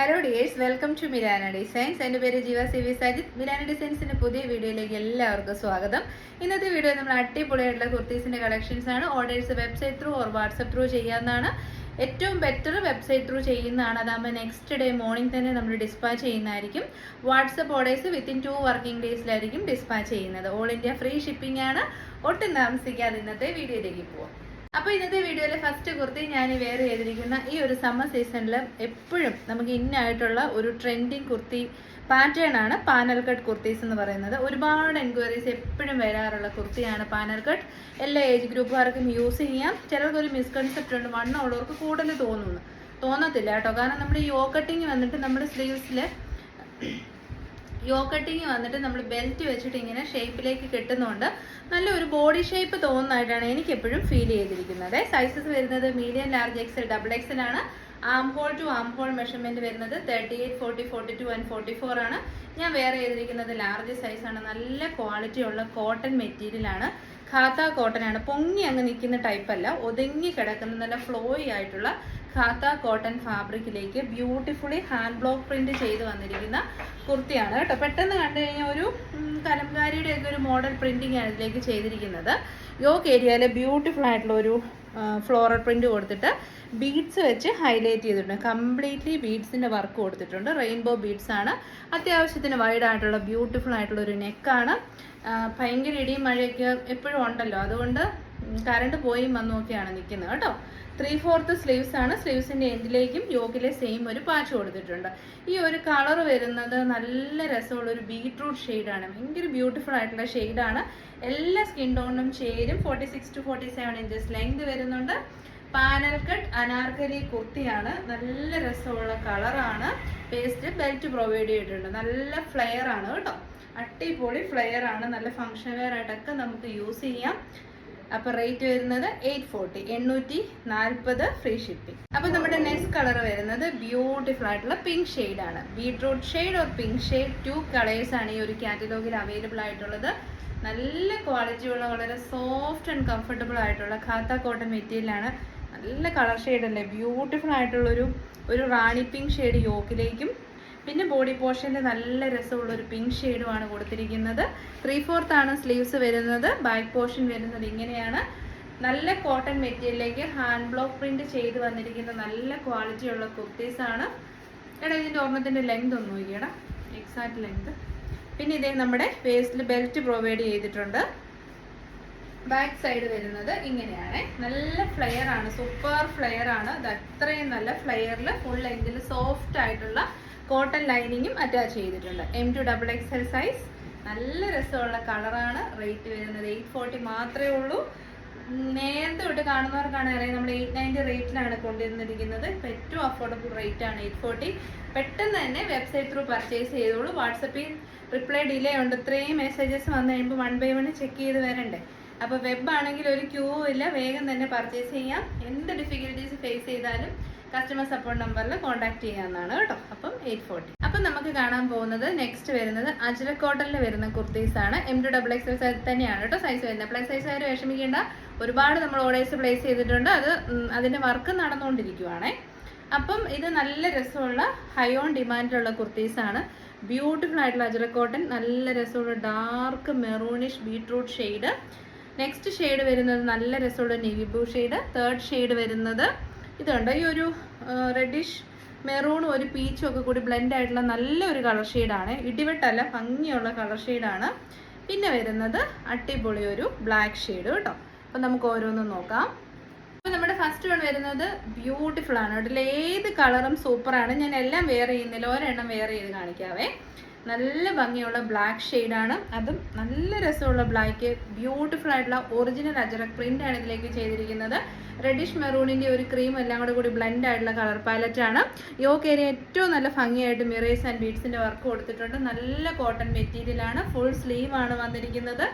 Hello dears welcome to Mirana Designs എന്റെ പേര് Jeeva C V Sajith. Mirana ഡിസൈൻസിന്റെ പുതിയ വീഡിയോയിലേക്ക് എല്ലാവർക്കും സ്വാഗതം. ഇന്നത്തെ വീഡിയോ നമ്മൾ അടിപൊളിയായിട്ടുള്ള കുർത്തീസിന്റെ കളക്ഷൻസ് ആണ്. Orders website through or WhatsApp through ചെയ്യാവുന്നതാണ്. ഏറ്റവും ബെറ്റർ വെബ്സൈറ്റ് ത്രൂ ചെയ്യുന്നതാണ്. അതാകുമ്പോൾ നെക്സ്റ്റ് ഡേ മോർണിംഗ് തന്നെ നമ്മൾ ഡിസ്പാച്ച് ചെയ്യുന്നതായിരിക്കും. WhatsApp orders within two working ഡേയ്സിലായിരിക്കും dispatch ചെയ്യുന്നത്. ഓൾ ഇന്ത്യ ഫ്രീ ഷിപ്പിംഗ് ആണ്. ഒട്ടും താമസിക്കാതെ ഇന്നത്തെ വീഡിയോയിലേക്ക് പോവാം. അപ്പോൾ ഇന്നത്തെ വീഡിയോയിലെ ഫസ്റ്റ് കുർത്തി ഞാൻ വെയർ ചെയ്തിരിക്കുന്ന ഈ ഒരു സമ്മർ സീസണിൽ എപ്പോഴും നമുക്ക് ഇന്നായിട്ടുള്ള ഒരു ട്രെൻഡിങ് കുർത്തി പാറ്റേൺ ആണ് പാനൽ കട്ട് കുർത്തീസ് എന്ന് പറയുന്നത്. ഒരുപാട് എൻക്വയറീസ് എപ്പോഴും വരാറുള്ള കുർത്തിയാണ് പാനൽ കട്ട് എല്ലാ ഏജ് ഗ്രൂപ്പുകാർക്കും യൂസ് ചെയ്യാം. ചിലർക്ക് ഒരു മിസ്കൺസെപ്റ്റ് ഉണ്ട് വണ്ണം ഉള്ളവർക്ക് കൂടുതൽ തോന്നുന്നു. തോന്നത്തില്ല കേട്ടോ. കാരണം നമ്മുടെ യോ കട്ടിങ് വന്നിട്ട് നമ്മുടെ സ്ലീവ്സിൽ യോ കട്ടിങ് വന്നിട്ട് നമ്മൾ ബെൽറ്റ് വെച്ചിട്ട് ഇങ്ങനെ ഷേപ്പിലേക്ക് കിട്ടുന്നുണ്ട് നല്ല ഒരു ബോഡി ഷേപ്പ് തോന്നുന്നതായിട്ടാണ് എനിക്ക് എപ്പോഴും ഫീൽ ചെയ്തിരിക്കുന്നത്. സൈസസ് വരുന്നത് medium large XL double XL ആണ് arm hole to arm hole measurement വരുന്നത് thirty eight forty forty two and forty four ആണ്. ഞാൻ വേറെ ചെയ്തിരിക്കുന്നത് ലാർജ് സൈസാണ് നല്ല ക്വാളിറ്റി ഉള്ള കോട്ടൺ മെറ്റീരിയൽ ആണ്. ഖാത്ത കോട്ടൺ ആണ്. പൊങ്ങി അങ്ങ് നിൽക്കുന്ന ടൈപ്പ് അല്ല. ഒതുങ്ങി കിടക്കുന്ന നല്ല ഫ്ലോയി ആയിട്ടുള്ള ഖാത്ത കോട്ടൺ ഫാബ്രിക്കിലേക്ക് ബ്യൂട്ടിഫുള്ളി ഹാൻഡ് ബ്ലോക്ക് പ്രിന്റ് ചെയ്ത് വന്നിരിക്കുന്ന കുർത്തിയാണ് കേട്ടോ. പെട്ടെന്ന് കണ്ടു കഴിഞ്ഞാൽ ഒരു കലംകാരിയുടെ ഒക്കെ ഒരു മോഡൽ പ്രിന്റിംഗ് ആണ് ഇതിലേക്ക് ചെയ്തിരിക്കുന്നത്. യോക്ക് ഏരിയയിലെ ബ്യൂട്ടിഫുൾ ആയിട്ടുള്ള ഒരു ഫ്ലോറൽ പ്രിന്റ് കൊടുത്തിട്ട് ബീഡ്സ് വെച്ച് ഹൈലൈറ്റ് ചെയ്തിട്ടുണ്ട്. കംപ്ലീറ്റ്ലി ബീഡ്സിന്റെ വർക്ക് കൊടുത്തിട്ടുണ്ട്. റെയിൻബോ ബീഡ്സ് ആണ്. അത്യാവശ്യത്തിന് വൈഡ് ആയിട്ടുള്ള ബ്യൂട്ടിഫുൾ ആയിട്ടുള്ള ഒരു നെക്കാണ് ഭയങ്കര ഇടിയും മഴയൊക്കെ എപ്പോഴും ഉണ്ടല്ലോ. അതുകൊണ്ട് കറണ്ട് പോയും വന്നൊക്കെയാണ് നിൽക്കുന്നത് കേട്ടോ? ത്രീ ഫോർത്ത് സ്ലീവ്സ് ആണ്. സ്ലീവ്സിന്റെ എൻഡിലേക്കും യോക്കിലെ സെയിം ഒരു പാച്ച് കൊടുത്തിട്ടുണ്ട്. ഈ ഒരു കളർ വരുന്നത് നല്ല രസമുള്ള ഒരു ബീട്രൂട്ട് ഷെയ്ഡാണ്. ഭയങ്കര ബ്യൂട്ടിഫുൾ ആയിട്ടുള്ള ഷെയ്ഡാണ്. എല്ലാ സ്കിൻ ടോണിനും ചേരും. Forty six to forty seven inches length വരുന്നുണ്ട്. പാനൽ കട്ട് അനാർക്കലി കുർത്തിയാണ്. നല്ല രസമുള്ള കളറാണ്. പേസ്റ്റ് ബെൽറ്റ് പ്രൊവൈഡ് ചെയ്തിട്ടുണ്ട്. നല്ല ഫ്ലെയർ ആണ് കേട്ടോ. അടിപൊളി ഫ്ലെയർ ആണ്. നല്ല ഫങ്ഷൻ വെയർ ആയിട്ടൊക്കെ നമുക്ക് യൂസ് ചെയ്യാം. അപ്പൊ റേറ്റ് വരുന്നത് എയ്റ്റ് ഫോർട്ടി എണ്ണൂറ്റി നാൽപ്പത് ഫ്രീ ഷിപ്പിംഗ് അപ്പോൾ നമ്മുടെ നെക്സ്റ്റ് കളർ വരുന്നത് ബ്യൂട്ടിഫുൾ ആയിട്ടുള്ള പിങ്ക് ഷെയ്ഡ് ആണ്. Beetroot shade or pink shade two colours ആണ് ഈ ഒരു കാറ്റലോഗിൽ അവൈലബിൾ ആയിട്ടുള്ളത്. നല്ല ക്വാളിറ്റി ഉള്ള വളരെ സോഫ്റ്റ് ആൻഡ് കംഫർട്ടബിൾ ആയിട്ടുള്ള ഖാത്ത കോട്ടൺ മെറ്റീരിയലാണ് നല്ല കളർ ഷെയ്ഡ് അല്ലേ? ബ്യൂട്ടിഫുൾ ആയിട്ടുള്ളൊരു ഒരു റാണി പിങ്ക് ഷെയ്ഡ് യോക്കിലേക്കും പിന്നെ ബോഡി പോർഷനിൽ നല്ല രസമുള്ള ഒരു പിങ്ക് ഷെയ്ഡുമാണ് കൊടുത്തിരിക്കുന്നത്. ത്രീ ഫോർത്ത് ആണ് സ്ലീവ്സ് വരുന്നത്. ബാക്ക് പോർഷൻ വരുന്നത് ഇങ്ങനെയാണ്. നല്ല കോട്ടൺ മെറ്റീരിയലിലേക്ക് ഹാൻഡ് ബ്ലോക്ക് പ്രിന്റ് ചെയ്ത് വന്നിരിക്കുന്ന നല്ല ക്വാളിറ്റി ഉള്ള കുർത്തീസ് ആണ്. എടാ ഇതിന്റെ ഓർമ്മത്തിന്റെ ലെങ്ത് ഒന്ന് നോക്കിയടാ. എക്സാക്ട് ലെങ്ത് പിന്നെ ഇതേ നമ്മുടെ വേസ്റ്റിൽ ബെൽറ്റ് പ്രൊവൈഡ് ചെയ്തിട്ടുണ്ട്. ബാക്ക് സൈഡ് വരുന്നത് ഇങ്ങനെയാണ്. നല്ല ഫ്ലെയർ ആണ്. സൂപ്പർ ഫ്ലെയർ ആണ്. ഇത് അത്രയും നല്ല ഫ്ലെയറിൽ ഫുൾ ലെങ്തിൽ സോഫ്റ്റ് ആയിട്ടുള്ള കോട്ടൺ ലൈനിങ്ങും അറ്റാച്ച് ചെയ്തിട്ടുണ്ട്. M to double X size നല്ല രസമുള്ള കളറാണ്. റേറ്റ് വരുന്നത് എയ്റ്റ് ഫോർട്ടി മാത്രമേ ഉള്ളൂ. നേരത്തെ തൊട്ട് കാണുന്നവർക്കാണ് അറിയാം നമ്മൾ എയ്റ്റ് നയന്റി റേറ്റിലാണ് കൊണ്ടുവന്നിരിക്കുന്നത്. ഇപ്പം ഏറ്റവും അഫോർഡബിൾ റേറ്റ് ആണ് എയ്റ്റ് ഫോർട്ടി പെട്ടെന്ന് തന്നെ വെബ്സൈറ്റ് ത്രൂ പർച്ചേസ് ചെയ്തോളൂ. വാട്സപ്പിൽ റിപ്ലൈ ഡിലേ ഉണ്ട്. ഇത്രയും മെസ്സേജസ് വന്നു കഴിയുമ്പോൾ വൺ ബൈ വൺ ചെക്ക് ചെയ്ത് വരണ്ടേ. അപ്പോൾ വെബ് ആണെങ്കിൽ ഒരു ക്യൂ ഇല്ല. വേഗം തന്നെ പർച്ചേസ് ചെയ്യാം. എന്ത് ഡിഫിക്കൽട്ടീസ് ഫേസ് ചെയ്താലും കസ്റ്റമർ സപ്പോർട്ട് നമ്പറിൽ കോൺടാക്ട് ചെയ്യാവുന്നതാണ് കേട്ടോ. അപ്പം എയ്റ്റ് ഫോർട്ടി അപ്പം നമുക്ക് കാണാൻ പോകുന്നത് നെക്സ്റ്റ് വരുന്നത് അജ്രക് കോട്ടണിൽ വരുന്ന കുർത്തീസ് ആണ്. M to double X size തന്നെയാണ് കേട്ടോ സൈസ് വരുന്നത്. പ്ലസ് സൈസ് ആയാലും വിഷമിക്കേണ്ട. ഒരുപാട് നമ്മൾ ഓർഡേഴ്സ് പ്ലേസ് ചെയ്തിട്ടുണ്ട്. അത് അതിന്റെ വർക്ക് നടന്നുകൊണ്ടിരിക്കുവാണേ. അപ്പം ഇത് നല്ല രസമുള്ള ഹൈ ഓൺ ഡിമാൻഡിലുള്ള കുർത്തീസ് ആണ്. ബ്യൂട്ടിഫുൾ ആയിട്ടുള്ള അജ്രക് കോട്ടൺ നല്ല രസമുള്ള dark maroonish beetroot shade next shade വരുന്നത് നല്ല രസമുള്ള navy blue shade third shade വരുന്നത് ഇതുണ്ട്. ഈ ഒരു റെഡിഷ് മെറൂണും ഒരു പീച്ചും ഒക്കെ കൂടി ബ്ലെൻഡ് ആയിട്ടുള്ള നല്ലൊരു കളർ ഷെയ്ഡാണ് ഇടിവെട്ടല്ല ഭംഗിയുള്ള കളർ ഷെയ്ഡാണ് പിന്നെ വരുന്നത് അടിപൊളി ഒരു ബ്ലാക്ക് ഷെയ്ഡ് കേട്ടോ. അപ്പം നമുക്ക് ഓരോന്നും നോക്കാം. അപ്പോൾ നമ്മുടെ ഫസ്റ്റ് വൺ വരുന്നത് ബ്യൂട്ടിഫുൾ ആണ്. കേട്ടോ ഏത് കളറും സൂപ്പറാണ് ഞാൻ എല്ലാം വെയർ ചെയ്യുന്നില്ല. ഒരെണ്ണം വെയർ ചെയ്ത് കാണിക്കാവേ. നല്ല ഭംഗിയുള്ള ബ്ലാക്ക് ഷെയ്ഡാണ് അതും നല്ല രസമുള്ള ബ്ലാക്ക് ബ്യൂട്ടിഫുൾ ആയിട്ടുള്ള ഒറിജിനൽ അജറക് ആണ് ഇതിലേക്ക് ചെയ്തിരിക്കുന്നത്. റെഡിഷ് മെറൂണിന്റെ ഒരു ക്രീം എല്ലാം കൂടെ കൂടി ബ്ലെൻഡ് ആയിട്ടുള്ള കളർ പാലറ്റ് ആണ്. യോക്ക് ഏരിയ ഏറ്റവും നല്ല ഭംഗിയായിട്ട് മിറേഴ്സ് ആൻഡ് ബീഡ്സിന്റെ വർക്ക് കൊടുത്തിട്ടുണ്ട്. നല്ല കോട്ടൺ മെറ്റീരിയൽ ആണ്. ഫുൾ സ്ലീവ് ആണ് വന്നിരിക്കുന്നത്.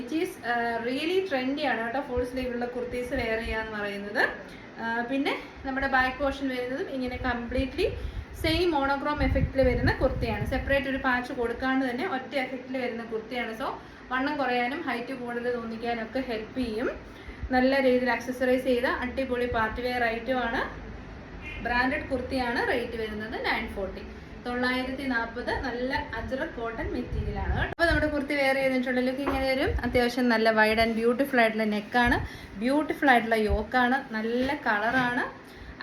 ഇറ്റ് ഈസ് റിയലി ട്രെൻഡി ആണ് കേട്ടോ. ഫുൾ സ്ലീവുള്ള കുർത്തീസ് വെയർ ചെയ്യാന്ന് പറയുന്നത്. പിന്നെ നമ്മുടെ ബാക്ക് പോർഷൻ വരുന്നതും ഇങ്ങനെ കംപ്ലീറ്റ്ലി സെയിം മോണോക്രോം എഫക്റ്റിൽ വരുന്ന കുർത്തിയാണ് സെപ്പറേറ്റ് ഒരു പാച്ച് കൊടുക്കാണ്ട് തന്നെ ഒറ്റ എഫക്റ്റിൽ വരുന്ന കുർത്തിയാണ് സോ വണ്ണം കുറയാനും ഹൈറ്റ് കൂടുതൽ തോന്നിക്കാനും ഒക്കെ ഹെൽപ്പ് ചെയ്യും. നല്ല രീതിയിൽ അക്സസറൈസ് ചെയ്ത അടിപൊളി പാർട്ടി വെയർ ഐറ്റം ആണ് ബ്രാൻഡഡ് കുർത്തിയാണ് റേറ്റ് വരുന്നത് നയൻ ഫോർട്ടി തൊള്ളായിരത്തി നാൽപ്പത് നല്ല അജ്രക് കോട്ടൺ മെറ്റീരിയൽ ആണ് അപ്പോൾ നമ്മുടെ കുർത്തി വെയർ ചെയ്തിട്ടുള്ള ലുക്ക് ഇങ്ങനെ വരും. അത്യാവശ്യം നല്ല വൈഡ് ആൻഡ് ബ്യൂട്ടിഫുൾ ആയിട്ടുള്ള നെക്കാണ് ബ്യൂട്ടിഫുൾ ആയിട്ടുള്ള യോക്കാണ് നല്ല കളറാണ്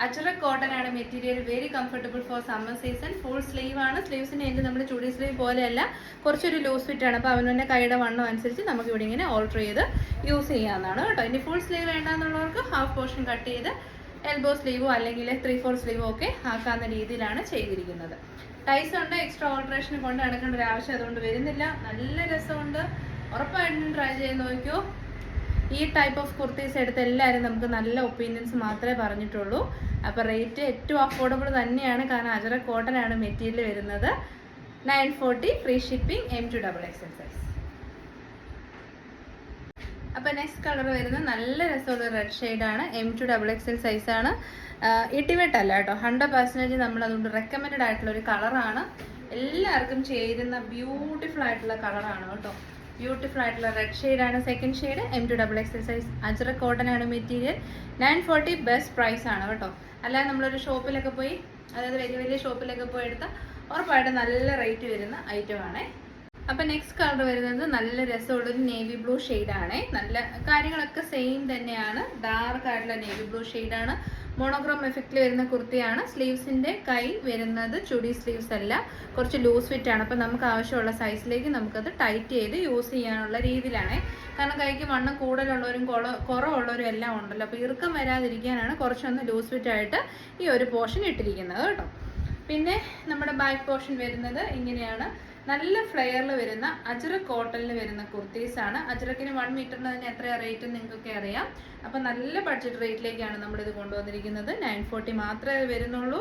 അജ്രക് കോട്ടൺ ആണ് material very comfortable for summer season full sleeve ആണ്. സ്ലീവ്സിന്റെ എന്റെ നമ്മുടെ ചുടി സ്ലീവ് പോലെയല്ല. കുറച്ചൊരു ലൂസ് ഫിറ്റ് ആണ്. അപ്പോൾ അവനവന്റെ കൈയുടെ വണ്ണം അനുസരിച്ച് നമുക്ക് ഇവിടെ ഇങ്ങനെ ഓൾട്ടർ ചെയ്ത് യൂസ് ചെയ്യാവുന്നതാണ് കേട്ടോ. ഇനി ഫുൾ സ്ലീവ് വേണ്ടാന്നുള്ളവർക്ക് ഹാഫ് പോർഷൻ കട്ട് ചെയ്ത് എൽബോ സ്ലീവോ അല്ലെങ്കിൽ ത്രീ ഫോർ സ്ലീവോ ഒക്കെ ആക്കാവുന്ന രീതിയിലാണ് ചെയ്തിരിക്കുന്നത്. ടൈസ് ഉണ്ട്. എക്സ്ട്രാ ഓൾട്രേഷൻ കൊണ്ട് നടക്കേണ്ട ഒരു ആവശ്യം അതുകൊണ്ട് വരുന്നില്ല. നല്ല രസമുണ്ട്. ഉറപ്പായിട്ടും ട്രൈ ചെയ്ത് നോക്കിയോ ഈ ടൈപ്പ് ഓഫ് കുർത്തീസ് എടുത്ത് എല്ലാവരും നമുക്ക് നല്ല ഒപ്പീനിയൻസ് മാത്രമേ പറഞ്ഞിട്ടുള്ളൂ. അപ്പോൾ റേറ്റ് ഏറ്റവും അഫോർഡബിൾ തന്നെയാണ്. കാരണം അജറ കോട്ടൺ ആണ് മെറ്റീരിയൽ വരുന്നത്. Nine forty free shipping M to double X size അപ്പോൾ നെക്സ്റ്റ് കളർ വരുന്നത് നല്ല രസമുള്ള റെഡ് ഷെയ്ഡാണ് M to double X L ആണ്. ഇട്ടിവെട്ട് അല്ല കേട്ടോ. ഹൺഡ്രഡ് പെർസെന്റേജ് നമ്മൾ അതുകൊണ്ട് റെക്കമെൻഡ് ആയിട്ടുള്ള ഒരു കളറാണ് എല്ലാവർക്കും ചേരുന്ന ബ്യൂട്ടിഫുൾ ആയിട്ടുള്ള കളറാണ് കേട്ടോ. ബ്യൂട്ടിഫുൾ ആയിട്ടുള്ള റെഡ് ഷെയ്ഡാണ് second shade M to double exercise size Ajrak cotton ആണ് material nine forty best price ആണ് കേട്ടോ. അല്ലാതെ നമ്മളൊരു ഷോപ്പിലൊക്കെ പോയി അതായത് വലിയ വലിയ ഷോപ്പിലൊക്കെ പോയി എടുത്താൽ ഉറപ്പായിട്ട് നല്ല റേറ്റ് വരുന്ന ഐറ്റം ആണേ. അപ്പൊ നെക്സ്റ്റ് കളർ വരുന്നത് നല്ല രസമുള്ള ഒരു നേവി ബ്ലൂ ആണ്. നല്ല കാര്യങ്ങളൊക്കെ സെയിം തന്നെയാണ്. ഡാർക്ക് ആയിട്ടുള്ള നേവി ബ്ലൂ ആണ്. മോണോക്രോം എഫക്റ്റിൽ വരുന്ന കുർത്തിയാണ്. സ്ലീവ്സിന്റെ കൈ വരുന്നത് ചുടി സ്ലീവ്സ് അല്ല. കുറച്ച് ലൂസ് ഫിറ്റ് ആണ്. അപ്പോൾ നമുക്ക് ആവശ്യമുള്ള സൈസിലേക്ക് നമുക്കത് ടൈറ്റ് ചെയ്ത് യൂസ് ചെയ്യാനുള്ള രീതിയിലാണ്. കാരണം കൈക്ക് വണ്ണം കൂടുതലുള്ളവരും കുറവുള്ളവരും എല്ലാം ഉണ്ടല്ലോ. അപ്പോൾ ഇറുക്കം വരാതിരിക്കാനാണ് കുറച്ചൊന്ന് ലൂസ് ഫിറ്റ് ആയിട്ട് ഈ ഒരു പോർഷൻ ഇട്ടിരിക്കുന്നത് കേട്ടോ. പിന്നെ നമ്മുടെ ബാക്ക് പോർഷൻ വരുന്നത് ഇങ്ങനെയാണ്. നല്ല ഫ്ലെയറിൽ വരുന്ന അജ്രക് കോട്ടണിൽ വരുന്ന കുർത്തീസ് ആണ്. അജ്രക്കിന് വൺ മീറ്ററിന് തന്നെ എത്രയാ റേറ്റ് നിങ്ങൾക്കൊക്കെ അറിയാം. അപ്പം നല്ല ബഡ്ജറ്റ് റേറ്റിലേക്കാണ് നമ്മളിത് കൊണ്ടുവന്നിരിക്കുന്നത്. നയൻ ഫോർട്ടി മാത്രമേ വരുന്നുള്ളൂ.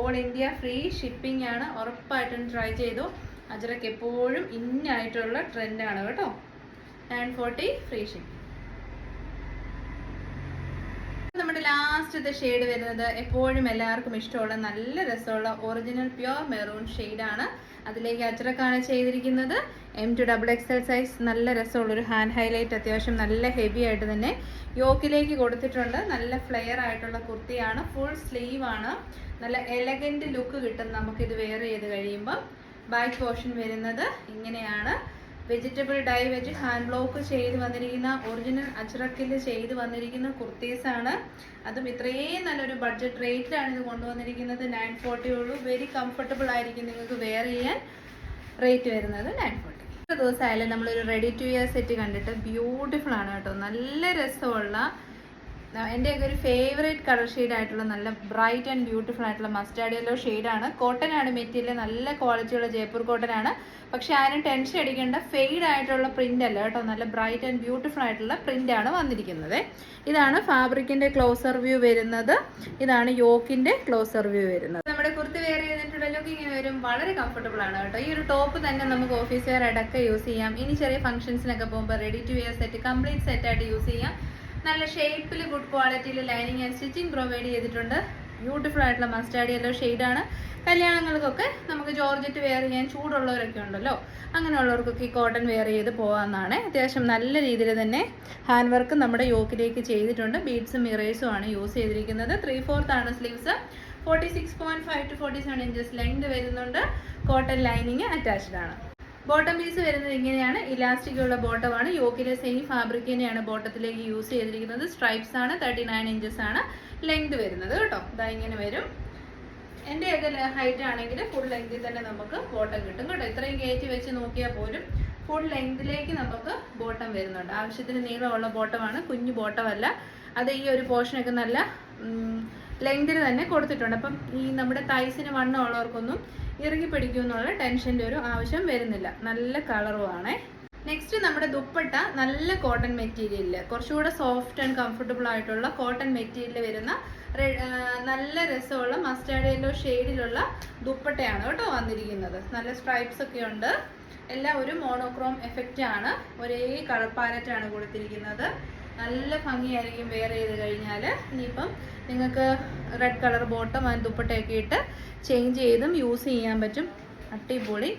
ഓൾ ഇന്ത്യ ഫ്രീ ഷിപ്പിംഗ് ആണ്. ഉറപ്പായിട്ടും ട്രൈ ചെയ്തു. അജ്രക്ക് എപ്പോഴും ഇന്നായിട്ടുള്ള ട്രെൻഡാണ് കേട്ടോ. നയൻ ഫോർട്ടി ഫ്രീ ഷിപ്പിംഗ് നമ്മുടെ ലാസ്റ്റത്തെ ഷെയ്ഡ് വരുന്നത് എപ്പോഴും എല്ലാവർക്കും ഇഷ്ടമുള്ള നല്ല രസമുള്ള ഒറിജിനൽ പ്യുവർ മെറൂൺ ആണ്. അതിലേക്ക് അച്ചറക്കാണ് ചെയ്തിരിക്കുന്നത്. M to double XL size നല്ല രസമുള്ളൊരു ഹാൻഡ് ഹൈലൈറ്റ് അത്യാവശ്യം നല്ല ഹെവി ആയിട്ട് തന്നെ യോക്കിലേക്ക് കൊടുത്തിട്ടുണ്ട്. നല്ല ഫ്ലെയർ ആയിട്ടുള്ള കുർത്തിയാണ്. ഫുൾ സ്ലീവ് ആണ്. നല്ല എലഗന്റ് ലുക്ക് കിട്ടും നമുക്കിത് വെയർ ചെയ്ത് കഴിയുമ്പം. ബാക്ക് പോർഷൻ വരുന്നത് ഇങ്ങനെയാണ്. Vegetable dye veg hand block ചെയ്ത് വന്നിരിക്കുന്ന ഒറിജിനൽ അജ്രക്കിൽ ചെയ്ത് വന്നിരിക്കുന്ന കുർത്തീസാണ് അതും ഇത്രയും നല്ലൊരു ബഡ്ജറ്റ് റേറ്റിലാണ് ഇത് കൊണ്ടുവന്നിരിക്കുന്നത്. നയൻ ഫോർട്ടി ഉള്ളൂ. വെരി കംഫർട്ടബിൾ ആയിരിക്കും നിങ്ങൾക്ക് വെയർ ചെയ്യാൻ റേറ്റ് വരുന്നത് നയൻ ഫോർട്ടി ദിവസമായാലും നമ്മളൊരു റെഡി ടു ഇയർ സെറ്റ് കണ്ടിട്ട് ബ്യൂട്ടിഫുൾ ആണ് കേട്ടോ. നല്ല രസമുള്ള എന്റെയൊക്കെ ഒരു ഫേവറേറ്റ് കളർ ഷെയ്ഡ് ആയിട്ടുള്ള നല്ല ബ്രൈറ്റ് ആൻഡ് ബ്യൂട്ടിഫുൾ ആയിട്ടുള്ള മസ്റ്റാർഡ് യെല്ലോ ഷെയ്ഡാണ് കോട്ടൺ ആണ് മെറ്റീരിയൽ നല്ല ക്വാളിറ്റിയുള്ള ജയ്പൂർ കോട്ടൺ ആണ്. പക്ഷെ ആരും ടെൻഷൻ അടിക്കേണ്ട ഫെയ്ഡ് ആയിട്ടുള്ള പ്രിന്റ് അല്ല കേട്ടോ. നല്ല ബ്രൈറ്റ് ആൻഡ് ബ്യൂട്ടിഫുൾ ആയിട്ടുള്ള പ്രിന്റ് ആണ് വന്നിരിക്കുന്നത്. ഇതാണ് ഫാബ്രിക്കിന്റെ ക്ലോസർ വ്യൂ വരുന്നത്. ഇതാണ് യോക്കിന്റെ ക്ലോസർ വ്യൂ വരുന്നത്. നമ്മുടെ കുർത്തി വെയർ ചെയ്തിട്ടുള്ള ലുക്ക് ഇങ്ങനെ വരും. വളരെ കംഫർട്ടബിൾ ആണ് കേട്ടോ. ഈ ഒരു ടോപ്പ് തന്നെ നമുക്ക് ഓഫീസ് വെയർ അടക്കം യൂസ് ചെയ്യാം. ഇനി ചെറിയ ഫംഗ്ഷൻസിനൊക്കെ പോകുമ്പോൾ ready to wear set complete set ആയിട്ട് യൂസ് ചെയ്യാം. നല്ല ഷേപ്പിൽ ഗുഡ് ക്വാളിറ്റിയിൽ ലൈനിങ് ആൻഡ് സ്റ്റിച്ചിങ് പ്രൊവൈഡ് ചെയ്തിട്ടുണ്ട്. ബ്യൂട്ടിഫുൾ ആയിട്ടുള്ള മസ്റ്റാർഡ് യെല്ലോ ഷെയ്ഡാണ് കല്യാണങ്ങൾക്കൊക്കെ നമുക്ക് ജോർജറ്റ് വെയർ ചെയ്യാൻ ചൂടുള്ളവരൊക്കെ ഉണ്ടല്ലോ. അങ്ങനെയുള്ളവർക്കൊക്കെ ഈ കോട്ടൺ വെയർ ചെയ്ത് പോകാമെന്നാണ് അത്യാവശ്യം നല്ല രീതിയിൽ തന്നെ ഹാൻഡ് വർക്ക് നമ്മുടെ യോക്കിലേക്ക് ചെയ്തിട്ടുണ്ട്. ബീഡ്സും മിറേഴ്സും ആണ് യൂസ് ചെയ്തിരിക്കുന്നത്. ത്രീ ഫോർത്ത് ആണ് sleeves forty six point five to forty seven inches length വരുന്നുണ്ട്. കോട്ടൺ ലൈനിങ് അറ്റാച്ച്ഡ് ആണ്. ബോട്ടം പീസ് വരുന്നത് ഇങ്ങനെയാണ്. ഇലാസ്റ്റിക് ഉള്ള ബോട്ടമാണ് യോക്കിലെ സെയിം ഫാബ്രിക് തന്നെയാണ് ബോട്ടത്തിലേക്ക് യൂസ് ചെയ്തിരിക്കുന്നത്. സ്ട്രൈപ്സ് ആണ്. തേർട്ടി നയൻ ഇഞ്ചസ് ആണ് ലെങ്ത് വരുന്നത് കേട്ടോ. ഇതാ ഇങ്ങനെ വരും. എന്റെ ഒക്കെ ഹൈറ്റ് ആണെങ്കിൽ ഫുൾ ലെങ്തിൽ തന്നെ നമുക്ക് ബോട്ടം കിട്ടും കേട്ടോ. ഇത്രയും കയറ്റി വെച്ച് നോക്കിയാൽ പോലും ഫുൾ ലെങ്തിലേക്ക് നമുക്ക് ബോട്ടം വരുന്നുണ്ട്. ആവശ്യത്തിന് നീളമുള്ള ബോട്ടമാണ് കുഞ്ഞു ബോട്ടമല്ല അത് ഈ ഒരു പോർഷനൊക്കെ നല്ല ലെങ്തിൽ തന്നെ കൊടുത്തിട്ടുണ്ട്. അപ്പം ഈ നമ്മുടെ തൈസിന് വണ്ണം ഉള്ളവർക്കൊന്നും ഇറുകി പിടിക്കും എന്നുള്ള ടെൻഷന്റെ ഒരു ആവശ്യം വരുന്നില്ല. നല്ല കളറുമാണേ നെക്സ്റ്റ് നമ്മുടെ ദുപ്പട്ട നല്ല കോട്ടൺ മെറ്റീരിയലിൽ കുറച്ചുകൂടെ സോഫ്റ്റ് ആൻഡ് കംഫർട്ടബിൾ ആയിട്ടുള്ള കോട്ടൺ മെറ്റീരിയൽ വരുന്ന നല്ല രസമുള്ള മസ്റ്റാർഡ് യെല്ലോ ഷെയ്ഡിലുള്ള ദുപ്പട്ടയാണ് കേട്ടോ വന്നിരിക്കുന്നത്. നല്ല സ്ട്രൈപ്സ് ഒക്കെ ഉണ്ട്. എല്ലാം ഒരു മോണോക്രോം എഫക്റ്റ് ആണ്. ഒരേ കളർ പാലറ്റ് ആണ് കൊടുത്തിരിക്കുന്നത്. നല്ല ഭംഗിയായിരിക്കും വെയർ ചെയ്ത് കഴിഞ്ഞാൽ ഇനിയിപ്പം നിങ്ങൾക്ക് റെഡ് കളർ ബോട്ടം ആൻഡ് ദുപ്പട്ടയൊക്കെ ഇട്ട് ചേഞ്ച് ചെയ്തും യൂസ് ചെയ്യാൻ പറ്റും. അടിപൊളി.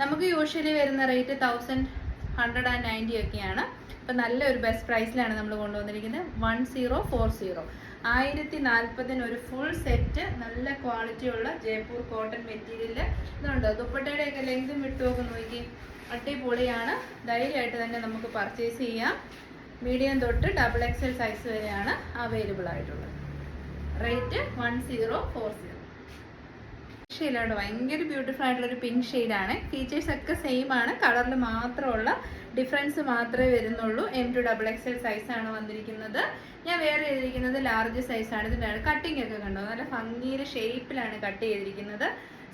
നമുക്ക് യൂഷ്വലി വരുന്ന rate thousand hundred and ninety ഒക്കെയാണ്. അപ്പം നല്ലൊരു ബെസ്റ്റ് പ്രൈസിലാണ് നമ്മൾ കൊണ്ടുവന്നിരിക്കുന്നത്. വൺ സീറോ ഫോർ സീറോ ആയിരത്തി നാൽപ്പതിന് ഒരു ഫുൾ സെറ്റ് നല്ല ക്വാളിറ്റിയുള്ള ജയ്പൂർ കോട്ടൺ മെറ്റീരിയൽ ഇതുണ്ട്? ദുപ്പട്ടയുടെ ഒക്കെ ലെങ്തും വിട്ടുമൊക്കെ നോക്കി. അടിപൊളിയാണ്. ധൈര്യമായിട്ട് തന്നെ നമുക്ക് പർച്ചേസ് ചെയ്യാം. മീഡിയം തൊട്ട് ഡബിൾ എക്സ് എൽ സൈസ് വരെയാണ് അവൈലബിൾ ആയിട്ടുള്ളത്. Rate one zero four zero ഷെയ്ഡാണ് ഭയങ്കര ബ്യൂട്ടിഫുൾ ആയിട്ടുള്ള ഒരു പിങ്ക് ഷെയ്ഡാണ് ഫീച്ചേഴ്സ് ഒക്കെ സെയിം ആണ്. കളറിൽ മാത്രമുള്ള ഡിഫറൻസ് മാത്രമേ വരുന്നുള്ളൂ. M to double X L ആണ് വന്നിരിക്കുന്നത്. ഞാൻ വേറെ ചെയ്തിരിക്കുന്നത് ലാർജ് സൈസ് ആണ്. ഇതിന്റെ കട്ടിംഗ് ഒക്കെ കണ്ടോ? നല്ല ഭംഗിയിൽ ഷേപ്പിലാണ് കട്ട് ചെയ്തിരിക്കുന്നത്.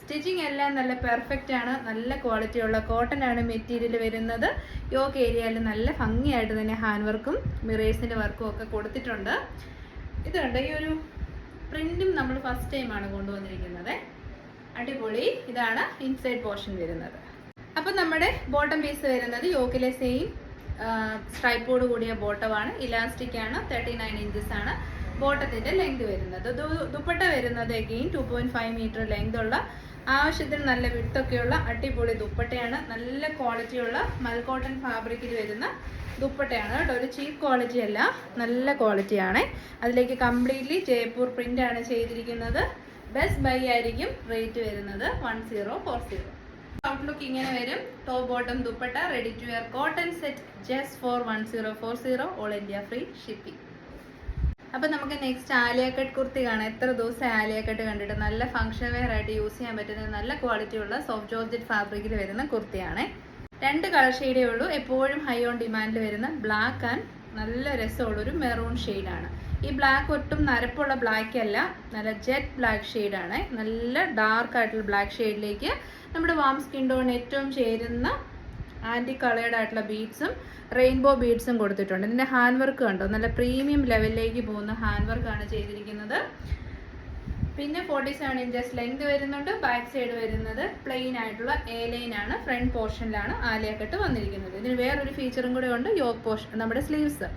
സ്റ്റിച്ചിങ് എല്ലാം നല്ല പെർഫെക്റ്റ് ആണ്. നല്ല ക്വാളിറ്റി ഉള്ള കോട്ടൺ ആണ് മെറ്റീരിയൽ വരുന്നത്. യോക്ക് ഏരിയയിൽ നല്ല ഭംഗിയായിട്ട് തന്നെ ഹാൻഡ് വർക്കും മിറേഴ്സിന്റെ വർക്കും ഒക്കെ കൊടുത്തിട്ടുണ്ട്. ഇതുണ്ട് ഈ ഒരു പ്രിന്റും നമ്മൾ ഫസ്റ്റ് ടൈമാണ് കൊണ്ടുവന്നിരിക്കുന്നത്. അടിപൊളി. ഇതാണ് ഇൻസൈഡ് പോർഷൻ വരുന്നത്. അപ്പം നമ്മുടെ ബോട്ടം പീസ് വരുന്നത് യോക്കിലെ സെയിം സ്ട്രൈപ്പോട് കൂടിയ ബോട്ടമാണ് ഇലാസ്റ്റിക് ആണ്. തേർട്ടി നയൻ ഇഞ്ചസ് ആണ് ബോട്ടത്തിന്റെ ലെങ്ത് വരുന്നത്. ദുപ്പട്ട വരുന്നത് again two point five metre length ഉള്ള ആവശ്യത്തിന് നല്ല വിട്ടൊക്കെയുള്ള അടിപൊളി ദുപ്പട്ടയാണ്. നല്ല ക്വാളിറ്റിയുള്ള മൽക്കോട്ടൺ ഫാബ്രിക്കിൽ വരുന്ന ദുപ്പട്ടയാണ് കേട്ടോ. ഒരു ചീപ്പ് ക്വാളിറ്റി അല്ല നല്ല ക്വാളിറ്റിയാണ്. അതിലേക്ക് കംപ്ലീറ്റ്ലി ജയ്പൂർ പ്രിന്റ് ആണ് ചെയ്തിരിക്കുന്നത്. ബെസ്റ്റ് ബൈ ആയിരിക്കും റേറ്റ് വരുന്നത് one zero four zero outlook ഇങ്ങനെ വരും. Top bottom dupatta ready to wear cotton set just for one zero four zero all India free shipping അപ്പൊ നമുക്ക് നെക്സ്റ്റ് ആലിയ കട്ട് കുർത്തി കാണാം. എത്ര ദിവസം ആലിയ കട്ട് കണ്ടിട്ട് നല്ല ഫംഗ്ഷൻ വെയർ ആയിട്ട് യൂസ് ചെയ്യാൻ പറ്റുന്ന നല്ല ക്വാളിറ്റി ഉള്ള സോഫ്റ്റ് ജോർജറ്റ് ഫാബ്രിക്കിൽ വരുന്ന കുർത്തിയാണ്. രണ്ട് കളർ ഷെയ്ഡേ ഉള്ളൂ. എപ്പോഴും ഹൈ ഓൺ ഡിമാൻഡിൽ വരുന്ന ബ്ലാക്ക് ആൻഡ് നല്ല രസമുള്ളൊരു മെറൂൺ ഷെയ്ഡാണ് ഈ ബ്ലാക്ക് ഒട്ടും നരപ്പുള്ള ബ്ലാക്ക് അല്ല നല്ല ജെറ്റ് ബ്ലാക്ക് ഷെയ്ഡാണ് നല്ല ഡാർക്ക് ആയിട്ടുള്ള ബ്ലാക്ക് ഷെയ്ഡിലേക്ക് നമ്മുടെ വാം സ്കിൻ ടോൺ ഏറ്റവും ചേരുന്ന ആന്റി കളേർഡ് ആയിട്ടുള്ള ബീഡ്സും റെയിൻബോ ബീഡ്സും കൊടുത്തിട്ടുണ്ട്. ഇതിന്റെ ഹാൻഡ് വർക്ക് കണ്ടോ? നല്ല പ്രീമിയം ലെവലിലേക്ക് പോകുന്ന ഹാൻഡ് വർക്കാണ് ചെയ്തിരിക്കുന്നത്. പിന്നെ ഫോർട്ടി സെവൻ ഇഞ്ചസ് ലെങ്ത് വരുന്നുണ്ട്. ബാക്ക് സൈഡ് വരുന്നത് പ്ലെയിൻ ആയിട്ടുള്ള എ ലൈൻ ആണ്. ഫ്രണ്ട് പോർഷനിലാണ് ആലിയക്കെട്ട് വന്നിരിക്കുന്നത്. ഇതിന് വേറൊരു ഫീച്ചറും കൂടെ ഉണ്ട്. യോക്ക് പോർഷൻ നമ്മുടെ സ്ലീവ്സ്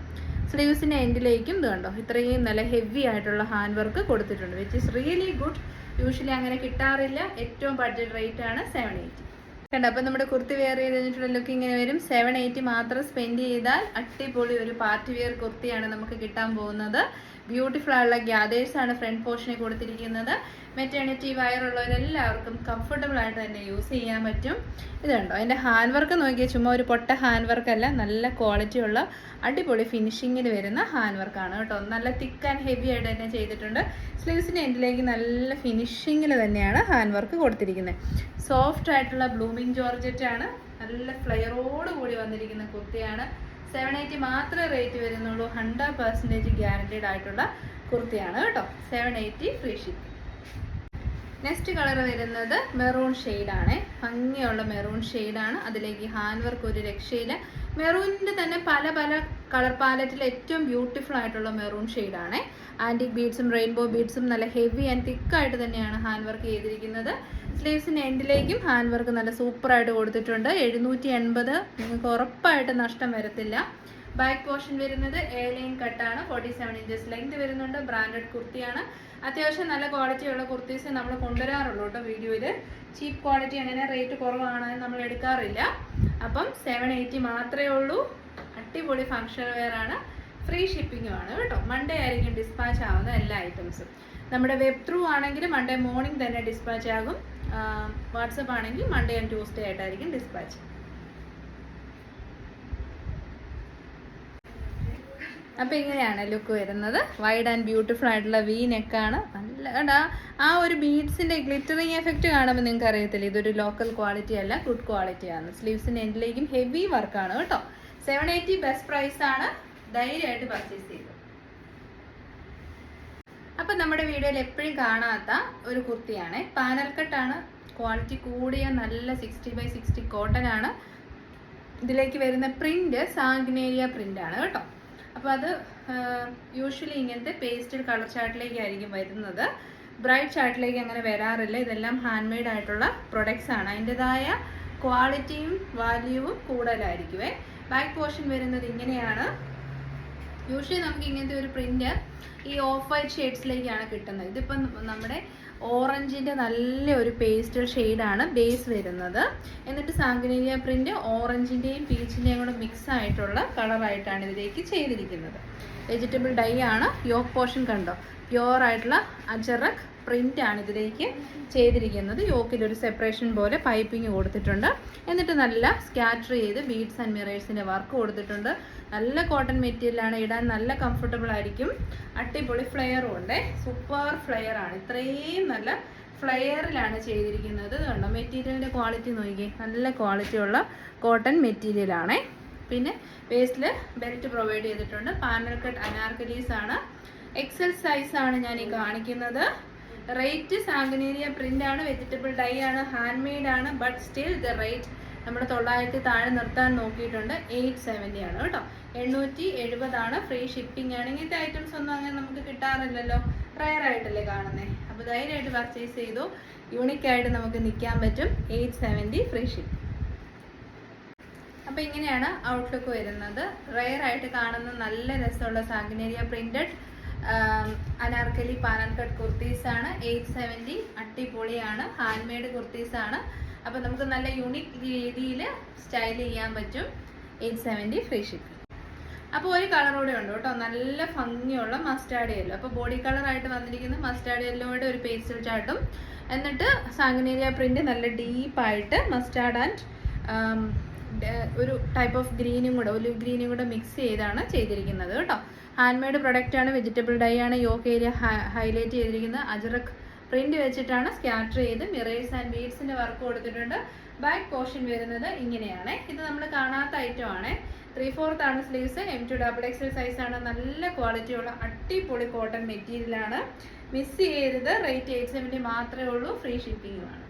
സ്ലീവ്സിന്റെ എൻഡിലേക്കും ഇത് കണ്ടോ? ഇത്രയും നല്ല ഹെവി ആയിട്ടുള്ള ഹാൻഡ് വർക്ക് കൊടുത്തിട്ടുണ്ട്. Which is really good usually അങ്ങനെ കിട്ടാറില്ല. ഏറ്റവും ബഡ്ജറ്റ് റേറ്റ് ആണ് സെവൻ എയ്റ്റി കണ്ടോ അപ്പം നമ്മുടെ കുർത്തി വെയർ ചെയ്ത് കഴിഞ്ഞിട്ടുള്ള ലുക്ക് ഇങ്ങനെ വരും. സെവൻ എയ്റ്റി മാത്രം സ്പെൻഡ് ചെയ്താൽ അടിപൊളി ഒരു പാർട്ടി വെയർ കുർത്തിയാണ് നമുക്ക് കിട്ടാൻ പോകുന്നത്. ബ്യൂട്ടിഫുൾ ആയുള്ള ഗ്യാദേഴ്സ് ആണ് ഫ്രണ്ട് പോർഷനിൽ കൊടുത്തിരിക്കുന്നത്. മെറ്റേണിറ്റി വയറുള്ളവരെല്ലാവർക്കും കംഫർട്ടബിൾ ആയിട്ട് തന്നെ യൂസ് ചെയ്യാൻ പറ്റും. ഇതുണ്ടോ അതിന്റെ ഹാൻഡ് വർക്ക് നോക്കിയാൽ ചുമ്മാ ഒരു പൊട്ട ഹാൻഡ് വർക്ക് അല്ല നല്ല ക്വാളിറ്റി ഉള്ള അടിപൊളി ഫിനിഷിങ്ങിൽ വരുന്ന ഹാൻഡ് വർക്കാണ് കേട്ടോ. നല്ല തിക്ക് ആൻഡ് ഹെവി ആയിട്ട് തന്നെ ചെയ്തിട്ടുണ്ട്. സ്ലീവ്സിന്റെ എൻഡിലേക്ക് നല്ല ഫിനിഷിങ്ങിൽ തന്നെയാണ് ഹാൻഡ് വർക്ക് കൊടുത്തിരിക്കുന്നത്. സോഫ്റ്റ് ആയിട്ടുള്ള ബ്ലൂമിങ് ജോർജറ്റ് ആണ്. നല്ല ഫ്ലെയറോട് കൂടി വന്നിരിക്കുന്ന കുർത്തിയാണ്. സെവൻ എയ്റ്റി മാത്രമേ റേറ്റ് വരുന്നുള്ളൂ. ഹൺഡ്രഡ് പെർസെന്റേജ് ഗ്യാരണ്ടീഡ് ആയിട്ടുള്ള കുർത്തിയാണ് കേട്ടോ. Seven eighty free ship next colour വരുന്നത് മെറൂൺ ഷെയ്ഡാണ് ഭംഗിയുള്ള മെറൂൺ ഷെയ്ഡാണ് അതിലേക്ക് ഹാൻഡ് വർക്ക് ഒരു രക്ഷയില്ല. മെറൂണിന്റെ തന്നെ പല പല കളർ പാലറ്റിൽ ഏറ്റവും ബ്യൂട്ടിഫുൾ ആയിട്ടുള്ള മെറൂൺ ഷെയ്ഡാണ് ആന്റിക് ബീഡ്സും റെയിൻബോ ബീഡ്സും നല്ല ഹെവി ആൻഡ് തിക്കായിട്ട് തന്നെയാണ് ഹാൻഡ് വർക്ക് ചെയ്തിരിക്കുന്നത്. സ്ലീവ്സിന്റെ എൻഡിലേക്കും ഹാൻഡ് വർക്ക് നല്ല സൂപ്പറായിട്ട് കൊടുത്തിട്ടുണ്ട്. എഴുന്നൂറ്റി എൺപത് നിങ്ങൾക്ക് ഉറപ്പായിട്ട് നഷ്ടം വരത്തില്ല. ബാക്ക് പോർഷൻ വരുന്നത് എ ലൈൻ കട്ടാണ് ഫോർട്ടി സെവൻ ഇഞ്ചസ് ലെങ്ത് വരുന്നുണ്ട്. ബ്രാൻഡഡ് കുർത്തിയാണ്. അത്യാവശ്യം നല്ല ക്വാളിറ്റിയുള്ള കുർത്തീസ് നമ്മൾ കൊണ്ടുവരാറുള്ളൂ കേട്ടോ വീഡിയോയിൽ. ചീപ്പ് ക്വാളിറ്റി അങ്ങനെ റേറ്റ് കുറവാണ് നമ്മൾ എടുക്കാറില്ല. അപ്പം സെവൻ എയ്റ്റി മാത്രമേ ഉള്ളൂ. അടിപൊളി ഫങ്ഷൻ വെയർ ആണ്. ഫ്രീ ഷിപ്പിംഗും ആണ് കേട്ടോ. മൺഡേ ആയിരിക്കും ഡിസ്പാച്ച് ആവുന്ന എല്ലാ ഐറ്റംസും നമ്മുടെ വെബ് ത്രൂ ആണെങ്കിൽ മൺഡേ മോർണിംഗ് തന്നെ ഡിസ്പാച്ച് ആകും. വാട്സപ്പ് ആണെങ്കിൽ മൺഡേ ആൻഡ് ട്യൂസ്ഡേ ആയിട്ടായിരിക്കും ഡിസ്പാച്ച് അപ്പോൾ ഇങ്ങനെയാണ് ലുക്ക് വരുന്നത്. വൈഡ് ആൻഡ് ബ്യൂട്ടിഫുൾ ആയിട്ടുള്ള വി ആണ്. നല്ല കണ്ടാ ആ ഒരു ബീഡ്സിന്റെ ഗ്ലിറ്ററിങ് എഫക്റ്റ് കാണുമ്പോൾ നിങ്ങൾക്ക് അറിയത്തില്ല? ഇതൊരു ലോക്കൽ ക്വാളിറ്റി അല്ല ഗുഡ് ക്വാളിറ്റി ആണ്. സ്ലീവ്സിന്റെ എൻഡിലേക്കും ഹെവി വർക്കാണ് കേട്ടോ. സെവൻ എയ്റ്റി ബെസ്റ്റ് ആണ്. ധൈര്യമായിട്ട് പർച്ചേസ് ചെയ്തു. അപ്പം നമ്മുടെ വീഡിയോയിൽ എപ്പോഴും കാണാത്ത ഒരു കുർത്തിയാണ്. പാനൽ കട്ടാണ് ക്വാളിറ്റി കൂടിയ നല്ല സിക്സ്റ്റി ബൈ സിക്സ്റ്റി കോട്ടൺ ആണ്. ഇതിലേക്ക് വരുന്ന പ്രിന്റ് സാഗ്നേരിയ പ്രിന്റ് ആണ് കേട്ടോ. അപ്പോൾ അത് യൂഷ്വലി ഇങ്ങനത്തെ പേസ്റ്റഡ് കളർ ചാർട്ടിലേക്കായിരിക്കും വരുന്നത്. ബ്രൈറ്റ് ചാർട്ടിലേക്ക് അങ്ങനെ വരാറില്ല. ഇതെല്ലാം ഹാൻഡ് മെയ്ഡ് ആയിട്ടുള്ള പ്രൊഡക്ട്സ് ആണ്. അതിന്റെതായ ക്വാളിറ്റിയും വാല്യൂവും കൂടുതലായിരിക്കുമേ ബാക്ക് പോർഷൻ വരുന്നത് ഇങ്ങനെയാണ്. യൂഷ്വലി നമുക്ക് ഇങ്ങനത്തെ ഒരു പ്രിന്റ് ഈ ഓഫ് വൈറ്റ് ഷെയ്ഡ്സിലേക്കാണ് കിട്ടുന്നത്. ഇതിപ്പം നമ്മുടെ ഓറഞ്ചിന്റെ നല്ല ഒരു പേസ്റ്റൽ ഷെയ്ഡാണ് ബേസ് വരുന്നത്. എന്നിട്ട് സാങ്കനീരിയ പ്രിന്റ് ഓറഞ്ചിന്റെയും പീച്ചിന്റെയും കൂടെ മിക്സ് ആയിട്ടുള്ള കളറായിട്ടാണ് ഇതിലേക്ക് ചെയ്തിരിക്കുന്നത്. വെജിറ്റബിൾ ഡൈ ആണ്. യോക്ക് പോർഷൻ കണ്ടോ? പ്യുവർ ആയിട്ടുള്ള അജറക് പ്രിന്റ് ആണ് ഇതിലേക്ക് ചെയ്തിരിക്കുന്നത്. യോക്കിൽ ഒരു സെപ്പറേഷൻ പോലെ പൈപ്പിംഗ് കൊടുത്തിട്ടുണ്ട്. എന്നിട്ട് നല്ല സ്കാറ്റർ ചെയ്ത് ബീഡ്സ് ആൻഡ് മിറേഴ്സിന്റെ വർക്ക് കൊടുത്തിട്ടുണ്ട്. നല്ല കോട്ടൺ മെറ്റീരിയലാണ് ഇടാൻ നല്ല കംഫർട്ടബിൾ ആയിരിക്കും. അടിപൊളി ഫ്ലെയറും ഉണ്ട്. സൂപ്പർ ഫ്ലെയർ ആണ്. ഇത്രയും നല്ല ഫ്ലെയറിലാണ് ചെയ്തിരിക്കുന്നത്. കണ്ടോ? മെറ്റീരിയലിന്റെ ക്വാളിറ്റി നോക്കിയേ നല്ല ക്വാളിറ്റി ഉള്ള കോട്ടൺ മെറ്റീരിയലാണേ പിന്നെ വേസ്റ്റിൽ ബെൽറ്റ് പ്രൊവൈഡ് ചെയ്തിട്ടുണ്ട്. പാനൽ കട്ട് അനാർക്കലീസ് ആണ്. എക്സൽ സൈസ് ആണ് ഞാൻ ഈ കാണിക്കുന്നത്. റേറ്റ് സാങ്കനേരിയ പ്രിന്റ് ആണ് വെജിറ്റബിൾ ഡൈ ആണ് ഹാൻഡ് മെയ്ഡ് ആണ് ബട്ട് സ്റ്റിൽ ദ റേറ്റ് നമ്മൾ തൊള്ളായിരത്തി താഴെ നിർത്താൻ നോക്കിയിട്ടുണ്ട്. എയ്റ്റ് സെവന്റി ആണ് കേട്ടോ. എണ്ണൂറ്റി എഴുപതാണ്. ഫ്രീ ഷിപ്പിംഗ് ആണ് ഇങ്ങനത്തെ ഐറ്റംസ് ഒന്നും അങ്ങനെ നമുക്ക് കിട്ടാറില്ലല്ലോ. റയർ ആയിട്ടല്ലേ കാണുന്നത് അപ്പോൾ ധൈര്യമായിട്ട് പർച്ചേസ് ചെയ്തു. യൂണിക്കായിട്ട് നമുക്ക് നിൽക്കാൻ പറ്റും. എയ്റ്റ് സെവന്റി ഫ്രീ ഷിപ്പ് അപ്പോൾ ഇങ്ങനെയാണ് ഔട്ട്ലുക്ക് വരുന്നത്. റയർ ആയിട്ട് കാണുന്ന നല്ല രസമുള്ള Sanganeria printed anarkali panel cut kurtis ആണ്. എയ്റ്റ് സെവന്റി അട്ടിപൊളിയാണ്. ഹാൻഡ് മെയ്ഡ് കുർത്തീസ് ആണ്. അപ്പോൾ നമുക്ക് നല്ല യൂണിക് രീതിയിൽ സ്റ്റൈൽ ചെയ്യാൻ പറ്റും. Eight seventy free shipping. അപ്പോൾ ഒരു കളർ കൂടെ ഉണ്ട് കേട്ടോ. നല്ല ഭംഗിയുള്ള മസ്റ്റാർഡ് യെല്ലോ. അപ്പോൾ ബോഡി കളറായിട്ട് വന്നിരിക്കുന്ന മസ്റ്റാർഡ് യെല്ലോയുടെ ഒരു പേസ്റ്റൽ ചാട്ടും. എന്നിട്ട് സാങ്കനേരിയ പ്രിന്റ് നല്ല ഡീപ്പായിട്ട് മസ്റ്റാർഡ് ആൻഡ് ഒരു ടൈപ്പ് ഓഫ് ഗ്രീനും കൂടെ ഒലിവ് ഗ്രീനും കൂടെ മിക്സ് ചെയ്താണ് ചെയ്തിരിക്കുന്നത് കേട്ടോ. ഹാൻഡ് മെയ്ഡ് പ്രൊഡക്റ്റ് ആണ് വെജിറ്റബിൾ ഡൈ ആണ് യോക്ക് ഏരിയ ഹൈലൈറ്റ് ചെയ്തിരിക്കുന്നത്. അജറക് പ്രിന്റ് വെച്ചിട്ടാണ് സ്കാറ്റർ ചെയ്ത് മിറേഴ്സ് ആൻഡ് ബീഡ്സിന്റെ വർക്ക് കൊടുത്തിട്ടുണ്ട്. ബാക്ക് പോർഷൻ വരുന്നത് ഇങ്ങനെയാണ്. ഇത് നമ്മൾ കാണാത്ത ഐറ്റം ആണ്. ത്രീ ഫോർത്ത് ആണ് sleeves M to double XL size ആണ്. നല്ല ക്വാളിറ്റിയുള്ള അടിപൊളി കോട്ടൺ മെറ്റീരിയൽ ആണ്. മിസ് ചെയ്യരുത് റേറ്റ് എയ്റ്റ് സെവന്റി മാത്രമേ ഉള്ളൂ ഫ്രീ ഷിപ്പിംഗുമാണ്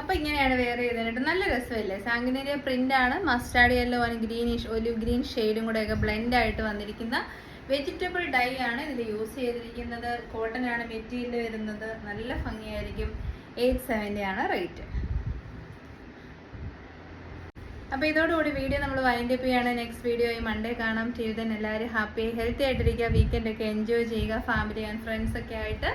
അപ്പൊ ഇങ്ങനെയാണ് വേറെ ചെയ്തിട്ട് നല്ല രസമല്ലേ? പ്രിന്റ് ആണ്. മസ്റ്റാർഡ് യെല്ലോ ആണ് ഗ്രീനിഷ് ഒരു ഗ്രീൻ ഷെയ്ഡും കൂടെ ഒക്കെ ബ്ലെൻഡ് ആയിട്ട് വന്നിരിക്കുന്ന വെജിറ്റബിൾ ഡൈ ആണ് ഇതിൽ യൂസ് ചെയ്തിരിക്കുന്നത്. കോട്ടൺ ആണ് മെറ്റീരിയൽ വരുന്നത്. നല്ല ഭംഗിയായിരിക്കും. എയ്റ്റ് സെവന്റി ആണ് റേറ്റ് അപ്പോൾ ഇതോടുകൂടി വീഡിയോ നമ്മൾ വൈൻഡ് അപ്പ് ചെയ്യാണ്. നെക്സ്റ്റ് വീഡിയോ ഈ മൺഡേ കാണാം. ചെയ്തൻ എല്ലാവരും ഹാപ്പി ഹെൽത്തി ആയിട്ടിരിക്കുക. വീക്കെൻഡ് ഒക്കെ എൻജോയ് ചെയ്യുക. ഫാമിലി ആൻഡ് ഫ്രണ്ട്സ് ഒക്കെ ആയിട്ട്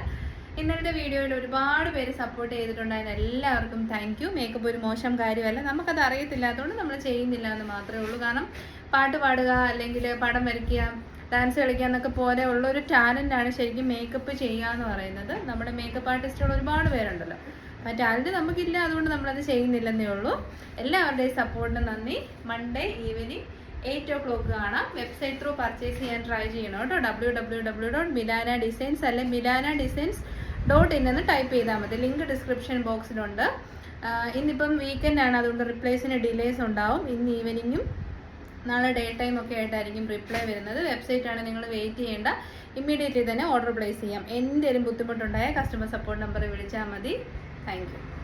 ഇന്നത്തെ വീഡിയോയിൽ ഒരുപാട് പേര് സപ്പോർട്ട് ചെയ്തിട്ടുണ്ടായിരുന്നു. എല്ലാവർക്കും താങ്ക് യു മേക്കപ്പ് ഒരു മോശം കാര്യമല്ല. നമുക്കത് അറിയത്തില്ലാത്തതുകൊണ്ട് നമ്മൾ ചെയ്യുന്നില്ല എന്ന് മാത്രമേ ഉള്ളൂ. കാരണം പാട്ട് പാടുക അല്ലെങ്കിൽ പടം വരയ്ക്കുക ഡാൻസ് കളിക്കുക എന്നൊക്കെ പോലെ ഉള്ള ഒരു ടാലന്റ് ആണ് ശരിക്കും മേക്കപ്പ് ചെയ്യുക എന്ന് പറയുന്നത്. നമ്മുടെ മേക്കപ്പ് ആർട്ടിസ്റ്റുകൾ ഒരുപാട് പേരുണ്ടല്ലോ. ആ ടാലന്റ് നമുക്കില്ല. അതുകൊണ്ട് നമ്മളത് ചെയ്യുന്നില്ലെന്നേ ഉള്ളൂ. എല്ലാവരുടെയും സപ്പോർട്ടിന് നന്ദി. Monday evening eight o'clock കാണാം. വെബ്സൈറ്റ് ത്രൂ പർച്ചേസ് ചെയ്യാൻ ട്രൈ ചെയ്യണം കേട്ടോ. W W W dot Milana designs അല്ലെ മിലാന ഡിസൈൻസ് ഡോട്ട് ഇൻ എന്ന് ടൈപ്പ് ചെയ്താൽ മതി. ലിങ്ക് ഡിസ്ക്രിപ്ഷൻ ബോക്സിലുണ്ട് ഇന്നിപ്പം വീക്കെൻഡ് ആണ്. അതുകൊണ്ട് റിപ്ലൈസിന് ഡിലേസ് ഉണ്ടാവും. ഇന്ന് ഈവനിങ്ങും നാളെ ഡേ ടൈം ഒക്കെ ആയിട്ടായിരിക്കും റിപ്ലൈ വരുന്നത്. വെബ്സൈറ്റ് ആണ് നിങ്ങൾ വെയിറ്റ് ചെയ്യേണ്ട. ഇമ്മീഡിയറ്റ്ലി തന്നെ ഓർഡർ പ്ലേസ് ചെയ്യാം. എന്തെങ്കിലും ബുദ്ധിമുട്ടുണ്ടായാൽ കസ്റ്റമർ സപ്പോർട്ട് നമ്പറിൽ വിളിച്ചാൽ മതി. താങ്ക്